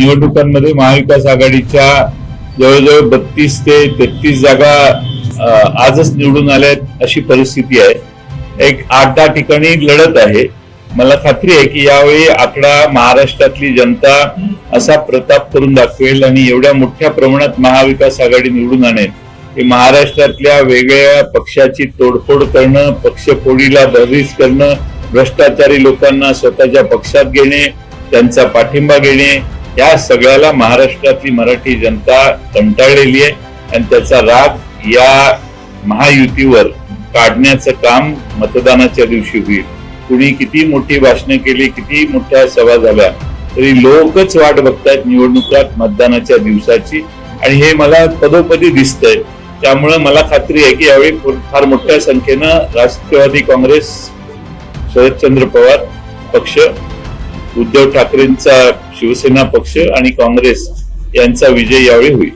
निवडणुकांमध्ये महाविकास आघाडीच्या जवळजवळ बत्तीस ते तेहतीस जागा आजच निवडून आल्यात अशी परिस्थिती आहे. एक आठ दहा ठिकाणी लढत आहे. मला खात्री आहे की यावेळी आकडा महाराष्ट्रातली जनता असा प्रताप करून दाखवेल आणि एवढ्या मोठ्या प्रमाणात महाविकास आघाडी निवडून आणेल. की महाराष्ट्रातल्या वेगळ्या पक्षाची तोडफोड करणं पक्षफोडीला भरीस करणं भ्रष्टाचारी लोकांना स्वतःच्या पक्षात घेणे त्यांचा पाठिंबा घेणे या सगळ्याला महाराष्ट्रातली मराठी जनता कंटाळलेली आहे आणि त्याचा राग या महायुतीवर काढण्याचं काम मतदानाच्या दिवशी होईल. कुणी किती मोठी भाषणं केली किती मोठ्या सभा झाल्या तरी लोकच वाट बघतायत निवडणुकात मतदानाच्या दिवसाची. आणि हे मला पदोपदी दिसतंय. त्यामुळे मला खात्री आहे की यावेळी फार मोठ्या संख्येनं राष्ट्रवादी काँग्रेस शरदचंद्र पवार पक्ष उद्धव ठाकरेंचा शिवसेना पक्ष आणि काँग्रेस यांचा विजय यावेळी होईल.